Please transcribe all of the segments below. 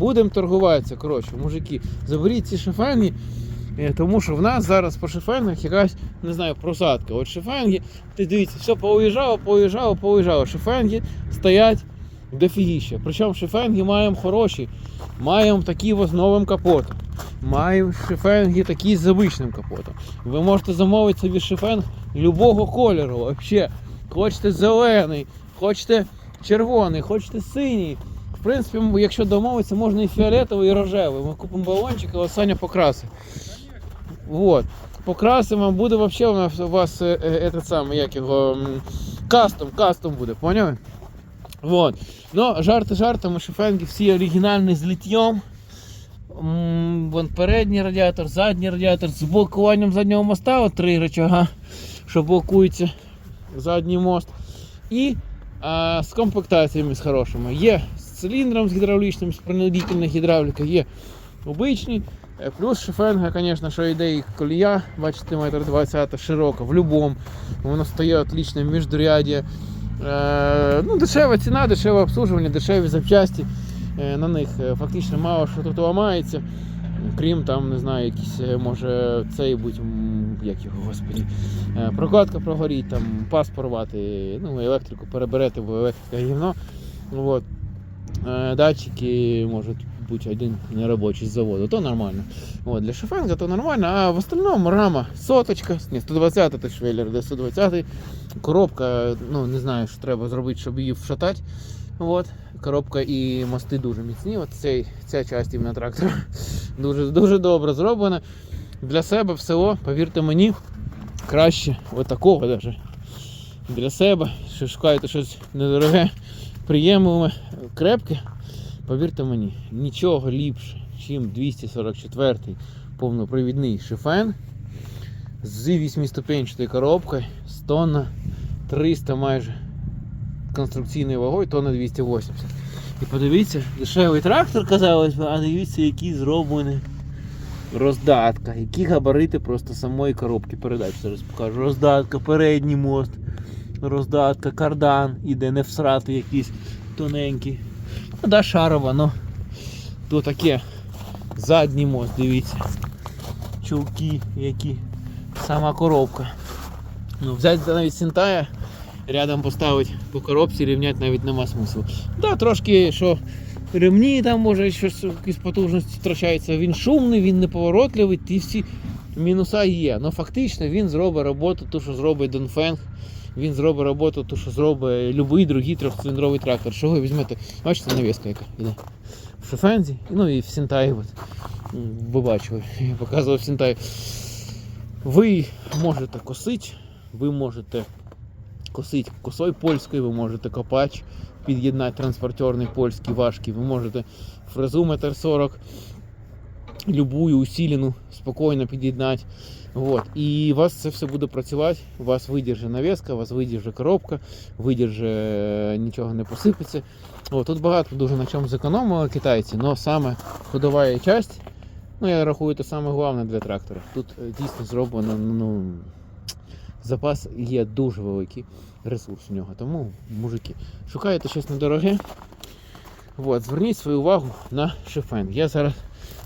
будемо торгуватися. Коротше, мужики, заберіть ці шифенги, е, тому що в нас зараз по шифенгах якась, не знаю, просадка. От шифенги, ти дивіться, все поуїжджало, поуїжджало, поуїжджало. Шифенги стоять дофігіще. Причому шифенги маємо хороші, маємо такі з новим капотом. Маємо шифенги такі з звичним капотом. Ви можете замовити собі шифенг любого кольору. Вообще. Хочете зелений, хочете червоний, хочете синій. В принципі, якщо домовитися, можна і фіолетовий, і рожевий. Ми купимо балончик, а Саня покрасить. Вот. Покрасимо, буде вообще у вас е, е, этот самий, як його кастом, кастом буде, поняли? Вот. Ну, жарти жартами, шифенги всі оригінальні з літьом. Вон передній радіатор, задній радіатор з блокуванням заднього моста, от три рычага, що блокується задній мост. І а, з комплектаціями з хорошими. Є циліндром з гідравлічним, з принудительною гідравліка, є обичні. Е, Плюс шифенга, звісно, що йде і колія, бачите, метр 20 широка, в будь-якому. Воно стає отлично в міждуряді. Е, ну, дешева ціна, дешеве обслуговування, дешеві запчасті. Е, на них е, фактично мало що тут ламається. Крім там, не знаю, якісь, е, може цей будь, як його, господі, е, прокладка прогоріть, там пас порвати, ну, електрику переберете, бо електрика гівно. Вот. Е, Датчики можуть бути один неробочий з заводу, то нормально. От, для шофенга то нормально, а в остальному рама соточка, ні, 120 то швеллер, де 120 коробка, ну не знаю, що треба зробити, щоб її вшатати. От. Коробка і мости дуже міцні. От цей, ця частина трактора дуже, дуже добре зроблена. Для себе в село, повірте мені, краще отакого даже. Для себе, що шукаєте щось недороге, приємне, крепке. Повірте мені, нічого ліпше, ніж 244 повнопривідний шифен з 8-ступенчатою коробкою, з тонна 300 майже конструкційною вагою, тонна 280. І подивіться, дешевий трактор, казалось би, а дивіться, який зроблений роздатка, які габарити просто самої коробки передач. Зараз покажу. Роздатка, передній мост, роздатка, кардан, іде не всрати якийсь тоненький. Ну да, шарова, ну то таке. Задній мост, дивіться. Чулки, які. Сама коробка. Ну, взяти навіть Сінтая, рядом поставити по коробці, рівняти навіть нема смислу. Да, трошки що ремні там може щось якісь потужності втрачаються. Він шумний, він неповоротливий, ті всі мінуса є. Ну фактично він зробить роботу, ту, що зробить Донфенг. Він зробить роботу, ту, що зробить будь-який другий трьохциліндровий трактор. Що ви візьмете? Бачите, навіска яка йде. В Шофензі, ну і в Сінтаї. От. Ви бачили, я показував Сінтай. Ви можете косити, ви можете косити косою польською, ви можете копач під'єднати транспортерний польський важкий, ви можете фрезу метр 40 любую усилену спокійно під'єднати. Вот. І у вас це все буде працювати, у вас видержи навіска, у вас видержи коробка, видержи, нічого не посипеться. От, тут багато дуже на чому зекономили китайці, але саме ходова часть, ну я рахую, це саме головне для трактора. Тут е, дійсно зроблено, ну, запас є дуже великий ресурс у нього. Тому, мужики, шукаєте щось недороге. От, зверніть свою увагу на шифен. Я зараз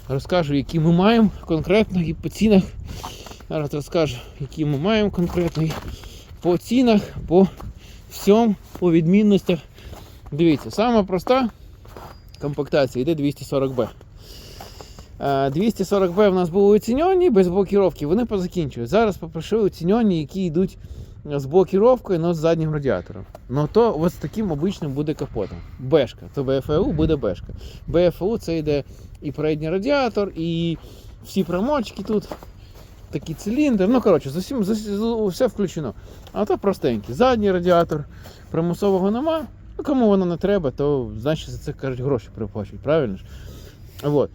розкажу, які ми маємо конкретно і по цінах. Зараз розкажу, які ми маємо конкретно по цінах, по всьому, по відмінностях. Дивіться, сама проста комплектація йде 240B. Е, 240B в нас були оцінені без блокіровки, вони позакінчують. Зараз попросили оцінені, які йдуть з блокіровкою, але з заднім радіатором. Ну то ось таким обичним буде капотом. Бешка. То БФУ буде бешка. БФУ це йде і передній радіатор, і всі примочки тут. Такий циліндр, ну коротше, з усім, з усім- все включено. А то простенький. Задній радіатор, примусового нема. Ну кому воно не треба, то значить за це кажуть гроші приплачують, правильно ж? Вот.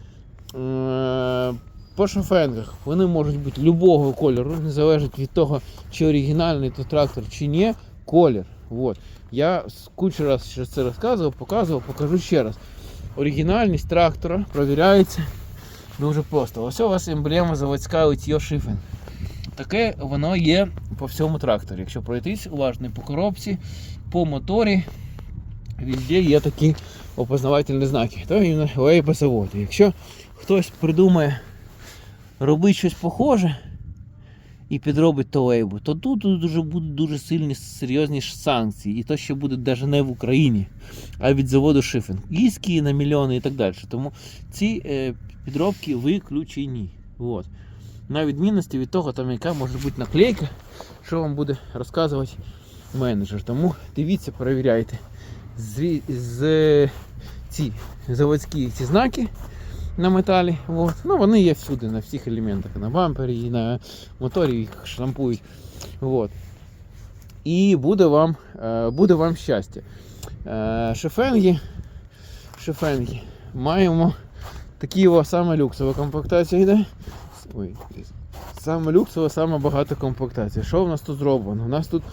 Е, По шофенгах вони можуть бути любого кольору, не залежить від того, чи оригінальний то трактор, чи ні. Колір. Вот. Я кучу раз це розказував, показував, покажу ще раз. Оригінальність трактора провіряється дуже просто. Ось у вас емблема заводська Литьо Шифен. Таке воно є по всьому тракторі. Якщо пройтись уважно по коробці, по моторі, везде є такі опознавательні знаки. То іменно лейбозаводи. Якщо хтось придумає робити щось похоже і підробить то лейбу, то тут дуже будуть дуже сильні серйозні санкції. І то ще буде навіть не в Україні, а від заводу Шифен. Іски на мільйони і так далі. Тому ці е, підробки виключені. От. На відмінності від того, там, яка може бути наклейка, що вам буде розказувати менеджер. Тому дивіться, перевіряйте з, з ці заводські ці знаки на металі. От. Ну, вони є всюди, на всіх елементах, на бампері, і на моторі їх штампують. От. І буде вам, е, буде вам щастя. Е, Шефенги, шефенги. Маємо такі саме люксова комплектація йде. Ой, саме люксова, саме багата комплектація. Що в нас тут зроблено? У нас тут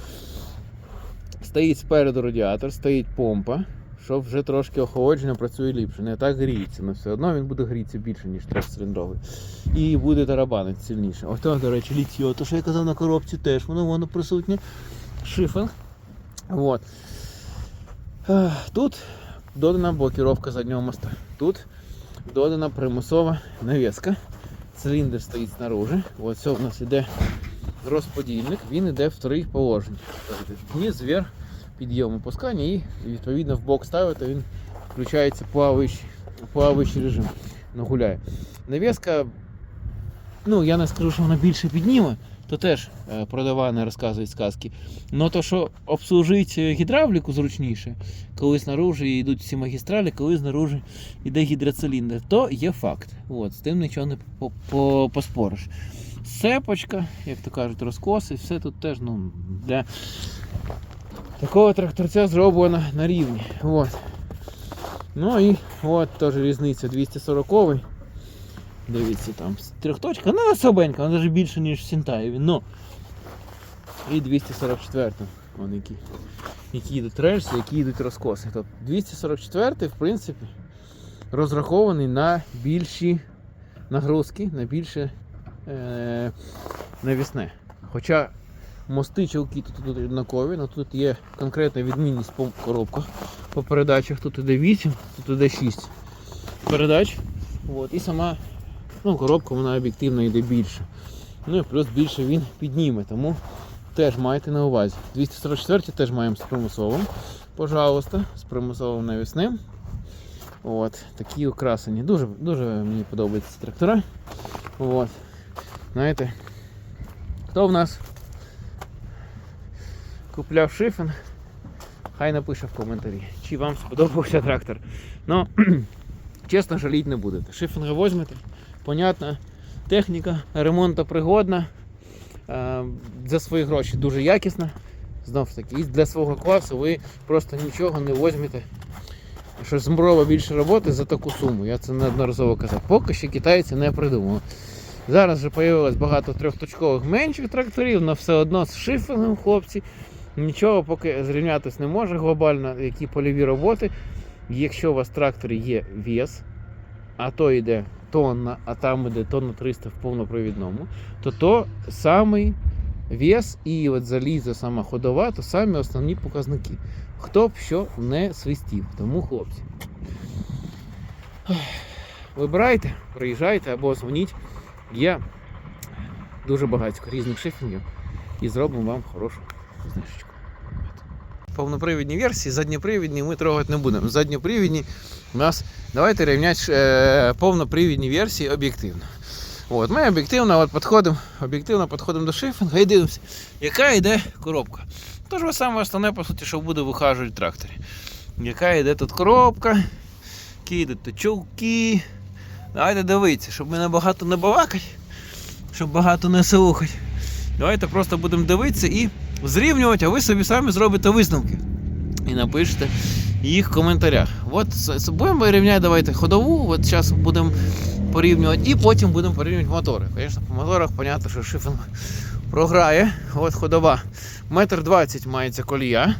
стоїть спереду радіатор, стоїть помпа, щоб вже трошки охолодження працює ліпше. Не так гріється, але все одно він буде грітися більше, ніж трьохциліндровий. І буде тарабанити сильніше. Ось то, до речі, літьо, то що я казав на коробці теж, воно воно присутнє. Шифинг. От. Ех, Тут додана блокіровка заднього моста. Тут додана примусова навіска. Циліндр стоїть снаружи. Ось це у нас іде розподільник, він йде в три положення. Тобто Вниз, вверх, підйом опускання і відповідно в бок ставити, він включається плаваючий, плаваючий режим. Ну, гуляє. Навіска, ну я не скажу, що вона більше підніме, то теж е, продавани розказують сказки. Но то, що обслужити гідравліку зручніше, коли снаружи йдуть всі магістралі, коли знаружи йде гідроциліндр, то є факт. От, з тим нічого не по- по- поспориш. Сепочка, як то кажуть, розкоси, все тут теж ну, для такого тракторця зроблено на рівні. От. Ну і от теж різниця 240 Дивіться, там трьохточка, ну особенька, вона навіть більше, ніж Сінтаєві. Ну. І 244 Вон які, які йдуть рельси, які йдуть розкоси. Тобто 244 в принципі, розрахований на більші нагрузки, на більше е, навісне. Хоча мости чолки тут, однакові, але тут є конкретна відмінність по коробках, по передачах. Тут іде 8, тут іде 6 передач. От, і сама ну, коробка вона об'єктивно йде більше. Ну і плюс більше він підніме, тому теж майте на увазі. 244 теж маємо з примусовим. Пожалуйста, з примусовим навісним. От, такі украсені. Дуже, дуже мені подобаються трактора. От. Знаєте, хто в нас купляв шифен, хай напише в коментарі, чи вам сподобався трактор. Ну, чесно, жаліть не будете. Шифінга візьмете, понятно, техніка, ремонтопригодна, е, за свої гроші дуже якісна. Знов таки, і для свого класу ви просто нічого не візьмете. Що змрова більше роботи за таку суму. Я це неодноразово казав. Поки що китайці не придумали. Зараз вже з'явилось багато трьохточкових менших тракторів, але все одно з шифингом хлопці. Нічого поки зрівнятися не може глобально, які польові роботи. Якщо у вас в тракторі є вес, а то йде тонна, а там йде тонна 300 в повнопровідному, то то самий вес і от залізо сама ходова, то самі основні показники. Хто б що не свистів. Тому хлопці. Вибирайте, приїжджайте або дзвоніть. Є дуже багато різних шифінгів і зробимо вам хорошу знижечку. Повнопривідні версії, задньопривідні ми трогати не будемо. Задньопривідні у нас давайте рівняти е, повнопривідні версії об'єктивно. От, ми об'єктивно от підходимо, об'єктивно підходимо до шифінга і дивимося, яка йде коробка. Тож саме основне, по суті, що буде вихажувати в тракторі. Яка йде тут коробка, які йдуть тут чулки. Давайте дивитися, щоб ми не багато не балакати, щоб багато не слухати. Давайте просто будемо дивитися і зрівнювати, а ви собі самі зробите висновки. І напишете їх в коментарях. От будемо рівняти давайте ходову, от зараз будемо порівнювати, і потім будемо порівнювати мотори. Звісно, по моторах, зрозуміло, що шифінг програє. От ходова. Метр двадцять мається колія.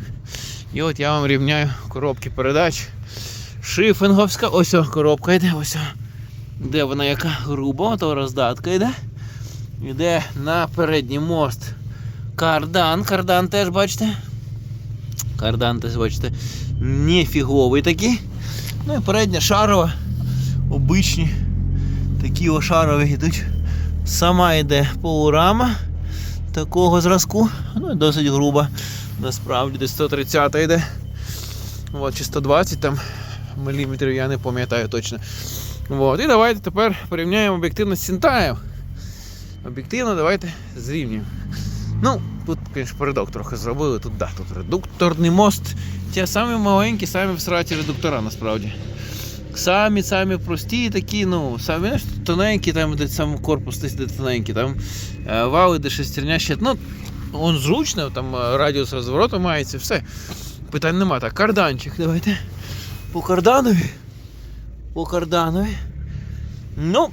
І от я вам рівняю коробки передач. Шифінговська, ось о, коробка йде, ось. о. Де вона яка груба, то роздатка йде. Йде на передній мост кардан. Кардан теж бачите. Кардан теж бачите. нефіговий такий. Ну і передня шарова, обичні такі о шарові йдуть. Сама йде полурама такого зразку. Ну і досить груба. Насправді десь 130 йде. От, чи 120 там міліметрів, я не пам'ятаю точно. От. І давайте тепер порівняємо об'єктивність Сінтаїв. Об'єктивно давайте зрівнюємо. Ну, тут, звісно, передок трохи зробили. Тут, да, тут редукторний мост. Ті самі маленькі, самі всраті редуктора насправді. Самі самі прості такі, ну, самі знаєш, тоненькі, там де сам корпус десь де тоненький, там е, вали, де шестерня ще. Ну, он зручно, там е, радіус розвороту мається, все. Питань нема. Так, карданчик, давайте. По карданові. По карданові. Ну,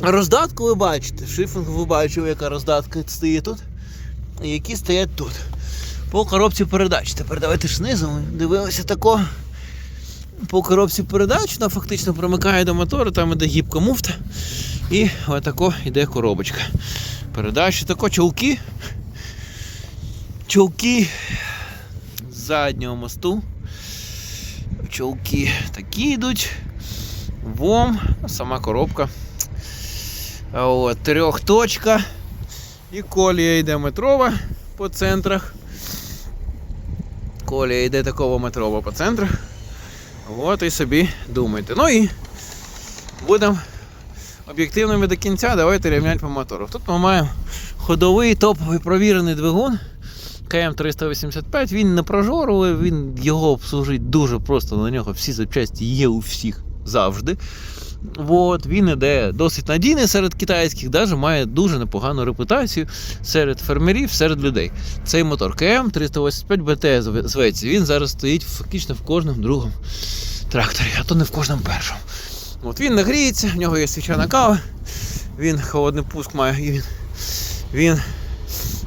роздатку ви бачите. Шифінг ви бачили, яка роздатка стоїть тут. І які стоять тут. По коробці передач. Тепер давайте ж знизу ми дивилися тако. По коробці передач вона фактично примикає до мотору, там іде гібка муфта. І отако йде коробочка. Передачі тако чолки. Чолки з заднього мосту. Чолки такі йдуть. Вом, сама коробка. От, трьохточка. І колія йде метрова по центрах. Колія йде такого метрова по центрах. От і собі думайте. Ну і будемо об'єктивними до кінця. Давайте рівняти по мотору. Тут ми маємо ходовий топовий провірений двигун. КМ385, він не прожоровий, він його обслужить дуже просто на нього. Всі запчасті є у всіх завжди. От, він іде досить надійний серед китайських, навіть має дуже непогану репутацію серед фермерів, серед людей. Цей мотор КМ 385 БТ зветься. Він зараз стоїть фактично в кожному другому тракторі, а то не в кожному першому. От він нагріється, в нього є свічана кава, він холодний пуск має, і він, він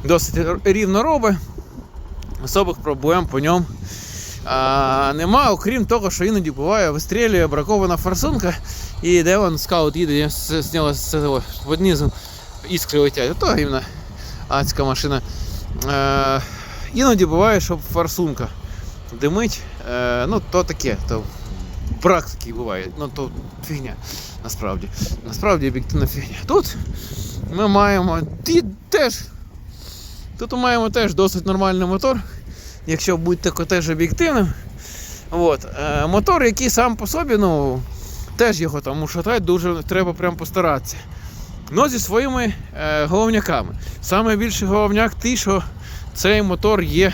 досить рівно робить. Особих проблем по ньому а, нема, окрім того, що іноді буває, вистрілює бракована форсунка, і де вон скаут їде, з, з нього з цього під іскри летять. То гімна адська машина. Е, іноді буває, що форсунка димить, е, ну то таке, то брак такий буває, ну то фігня насправді. Насправді об'єктивна фігня. Тут ми маємо теж. Тут маємо теж досить нормальний мотор, якщо будьте теж об'єктивним. От. Е, мотор, який сам по собі, ну, теж його там ушатати дуже треба прям постаратися. Ну, зі своїми е, головняками. Саме більший головняк той, що цей мотор є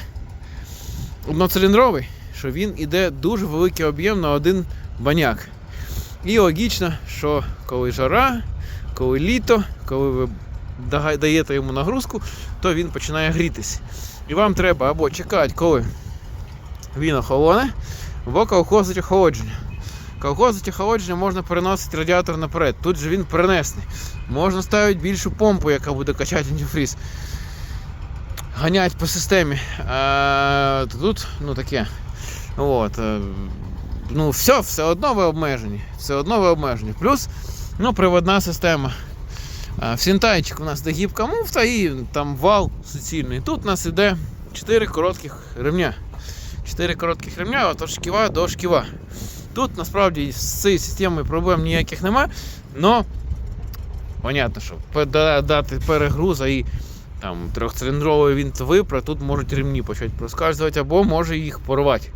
одноциліндровий, що він іде дуже великий об'єм на один баняк. І логічно, що коли жара, коли літо, коли ви даєте йому нагрузку, то він починає грітись. І вам треба або чекати, коли він охолоне, або колхозить охолодження. Колхозить охолодження можна переносити радіатор наперед. Тут же він перенесений. Можна ставити більшу помпу, яка буде качати антифріз. Ганять по системі. А, тут ну таке. От, е, ну, все, все одно ви обмежені. Все одно ви обмежені. Плюс ну, приводна система. В Сінтайчик у нас де гібка муфта і там вал суцільний. Тут у нас іде 4 коротких ремня. 4 коротких ремня от шківа до шківа. Тут насправді з цією системою проблем ніяких нема, але понятно, що дати перегруза і там трьохциліндровий він випра, тут можуть ремні почати проскальзувати або може їх порвати.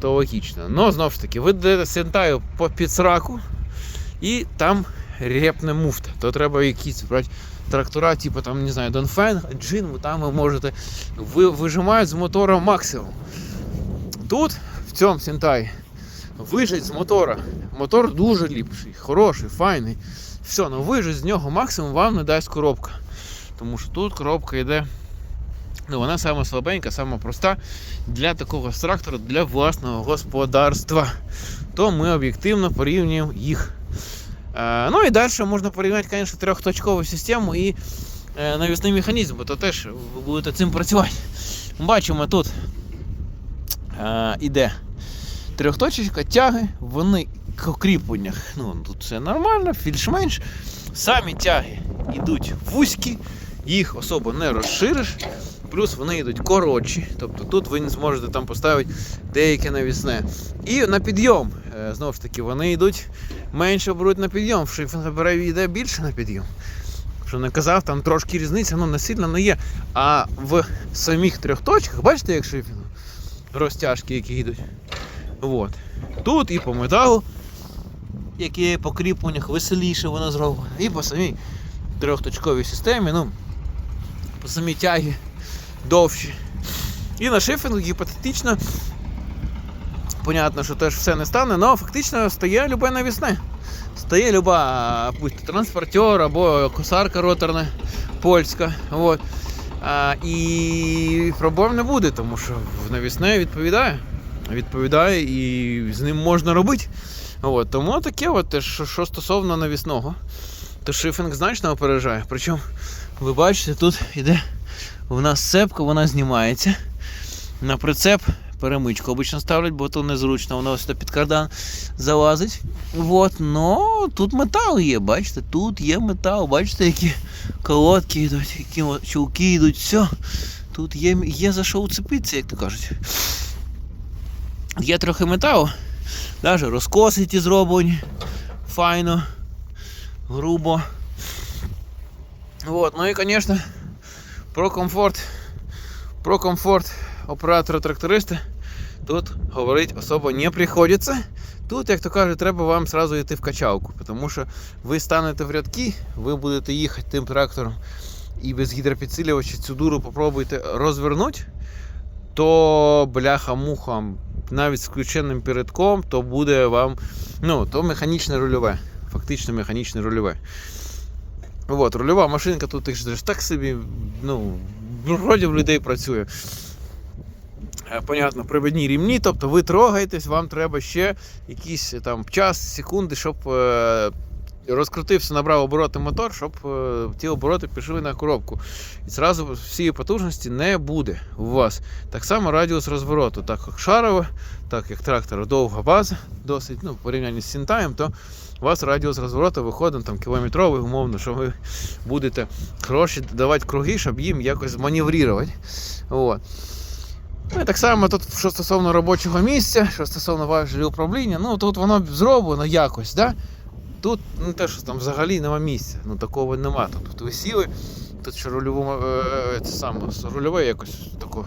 То логічно. Но знову ж таки, ви даєте сентаю по підсраку і там репне муфта. То треба якісь брати трактора, типу там, не знаю, Донфен, Джин, там ви можете ви, вижимають з мотора максимум. Тут, в цьому сентаї, вижить з мотора. Мотор дуже ліпший, хороший, файний. Все, ну вижить з нього максимум вам не дасть коробка. Тому що тут коробка йде. Ну, вона сама слабенька, сама проста для такого трактора, для власного господарства. То ми об'єктивно порівнюємо їх. Е, ну і далі можна порівняти, звісно, трьохточкову систему і е, навісний механізм, бо то теж ви будете цим працювати. Бачимо тут е, іде трьохточечка, тяги, вони к кріпленнях. Ну, тут все нормально, більш-менш. Самі тяги йдуть вузькі, їх особо не розшириш. Плюс вони йдуть коротші, тобто тут ви не зможете там поставити деяке навісне. І на підйом. Е, Знову ж таки, вони йдуть менше беруть на підйом. В шифінг йде більше на підйом. Що не казав, там трошки різниця, ну не сильно не є. А в самих трьох точках, бачите, як шифінг? Розтяжки, які йдуть. От. Тут і по металу, які по кріпленнях веселіше воно зроблено, і по самій трьохточковій системі, ну, по самій тягі довші. І на шифінгу гіпотетично, понятно, що теж все не стане, але фактично стає любе навісне. Стає люба транспортер або косарка роторна польська. От. А, і проблем не буде, тому що навісне відповідає. Відповідає і з ним можна робити. От, тому таке, от, що, що стосовно навісного, то шифінг значно опережає. Причому, ви бачите, тут іде у нас цепка, вона знімається. На прицеп перемичку обично ставлять, бо то незручно, воно ось під кардан залазить. От, но тут метал є, бачите, тут є метал, бачите, які колодки йдуть, які чулки йдуть, все. Тут є, є за що уцепитися, як то кажуть. Є трохи металу, навіть розкоси ті зроблені, файно, грубо. От, ну і, звісно, про комфорт. Про комфорт оператора-тракториста тут говорити особо не приходиться. Тут, як то кажуть, треба вам сразу йти в качалку, тому що ви станете в рядки, ви будете їхати тим трактором і без гідропідсилювача цю дуру попробуйте розвернути, то бляха-муха, навіть з включеним передком, то буде вам ну, то механічне рульове. Фактично механічне рульове. От, рульова машинка тут ж так собі, ну, вроді в людей працює. Е, Понятно, приведні рівні, тобто ви трогаєтесь, вам треба ще якийсь там час, секунди, щоб е, розкрутився, набрав обороти мотор, щоб е, ті обороти пішли на коробку. І зразу всієї потужності не буде у вас. Так само радіус розвороту, так як шарова, так як трактора довга база, досить ну, в порівнянні з Сінтаєм, то у вас радіус розвороту виходить там кілометровий, умовно, що ви будете гроші давати круги, щоб їм якось маневрувати. От. Ну і так само тут, що стосовно робочого місця, що стосовно важелі управління, ну тут воно зроблено якось, да? Тут ну, те, що там взагалі нема місця, ну такого нема. Тут, ви сіли, тут ще рульову, е, це саме, рульове якось тако.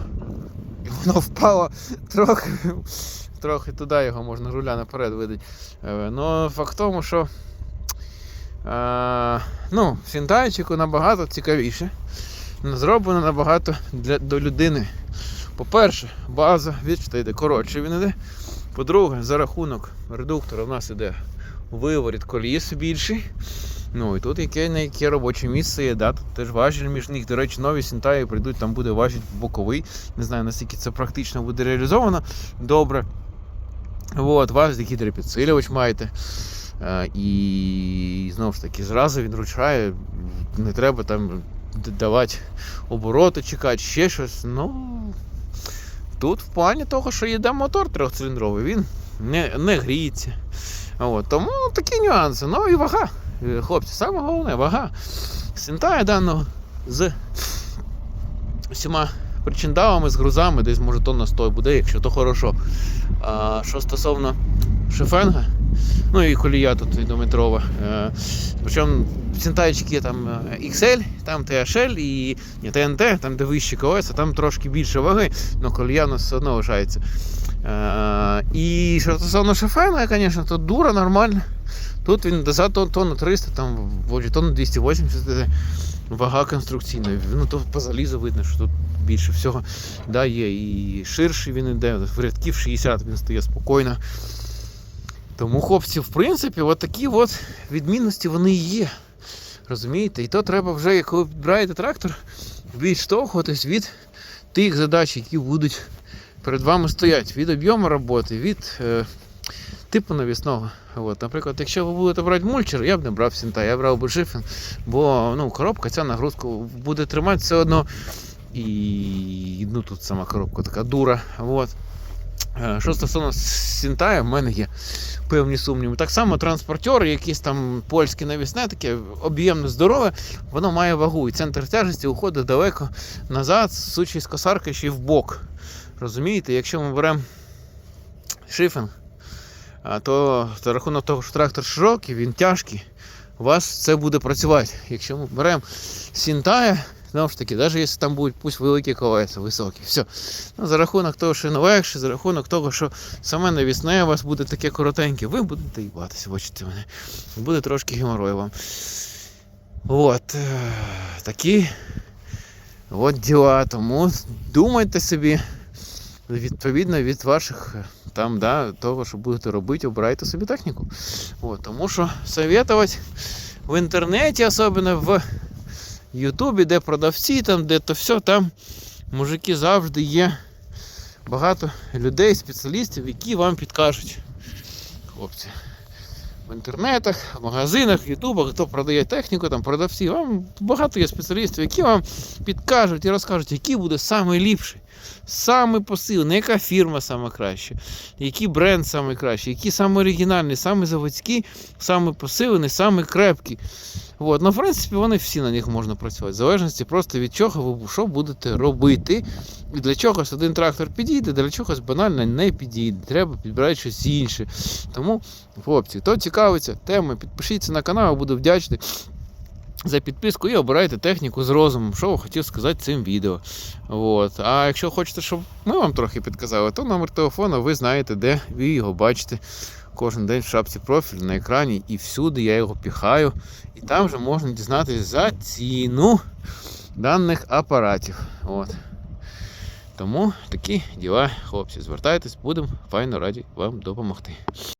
І воно впало трохи, трохи туди його можна руля наперед видати. Е, ну, факт тому, що е, ну, сінтайчику набагато цікавіше. Зроблено набагато для, до людини. По-перше, база, бачите, йде коротше він іде. По-друге, за рахунок редуктора в нас іде виворіт коліс більший. Ну і тут яке на яке робоче місце є, да, тут теж важіль між них. До речі, нові сінтаї прийдуть, там буде важіль боковий. Не знаю, наскільки це практично буде реалізовано. Добре. От, вас гідропідсилювач маєте. Е, і знову ж таки, зразу він ручає, не треба там давати обороти, чекати, ще щось. Ну, тут в плані того, що їде мотор трьохциліндровий, він не, не гріється. От, тому такі нюанси. Ну і вага. Е, Хлопці, саме головне вага. Сінтає даного з всіма причиндалами, з грузами, десь може тонна 100 буде, якщо то хорошо. А що стосовно шифенга, ну і колія тут відометрова. Е, причому сінтайчики там е, XL, там THL і TNT, там де вищі колеса, там трошки більше ваги, але колія у нас все одно лишається. Е, і що стосовно шифенга, звісно, то дура нормальна. Тут він за тонн, тонну 300, там тонну 280 вага конструкційна. Ну то по залізу видно, що тут більше всього да, є. І ширший він іде, в рядків 60 він стає спокійно. Тому, хлопці, в принципі, от такі от відмінності вони є. Розумієте? І то треба вже, як ви трактор, відштовхуватись від тих задач, які будуть перед вами стоять, від об'єму роботи, від е, типу навісного. От, наприклад, якщо ви будете брати мульчер, я б не брав сінта, я брав би шифен, бо ну, коробка ця нагрузку буде тримати все одно. І ну, тут сама коробка така дура. От. Е, Що стосовно Сінтая, в мене є певні сумніви. Так само транспортер, якийсь там польське навісне, таке об'ємне здорове, воно має вагу. І центр тяжесті уходить далеко назад, сучий з косарки ще й в бок. Розумієте, якщо ми беремо шифінг, то за рахунок того, що трактор широкий, він тяжкий, у вас це буде працювати. Якщо ми беремо Сінтая, знову ж таки, навіть якщо там будуть пусть великі колеса, високі, все. Ну, за рахунок того, що воно легше, за рахунок того, що саме навісне у вас буде таке коротеньке, ви будете їбатися, бачите мене. Буде трошки геморрой вам. От. е, Такі от діла. Тому думайте собі, відповідно від ваших е, там, да, того, що будете робити, обирайте собі техніку. От, тому що советувати в інтернеті, особливо в Ютубі, де продавці, там, де то все, там мужики завжди є багато людей, спеціалістів, які вам підкажуть. Хлопці. В інтернетах, в магазинах, ютубах, хто продає техніку, там продавці, вам багато є спеціалістів, які вам підкажуть і розкажуть, який буде найліпший, самий посилений, яка фірма саме краща, який бренд найкращий, кращий, який саме оригінальний, саме заводський, саме посилений, саме крепкий. От. Ну, в принципі, вони всі на них можна працювати. В залежності просто від чого ви що будете робити. І для чогось один трактор підійде, для чогось банально не підійде. Треба підбирати щось інше. Тому, хлопці, хто цікавиться темою, підпишіться на канал, буду вдячний. За підписку і обирайте техніку з розумом, що я хотів сказати цим відео. От. А якщо хочете, щоб ми вам трохи підказали, то номер телефону ви знаєте, де ви його бачите кожен день в шапці профіль на екрані, і всюди я його піхаю. І там вже можна дізнатися за ціну даних апаратів. От. Тому такі діла, хлопці, звертайтесь, будемо файно раді вам допомогти.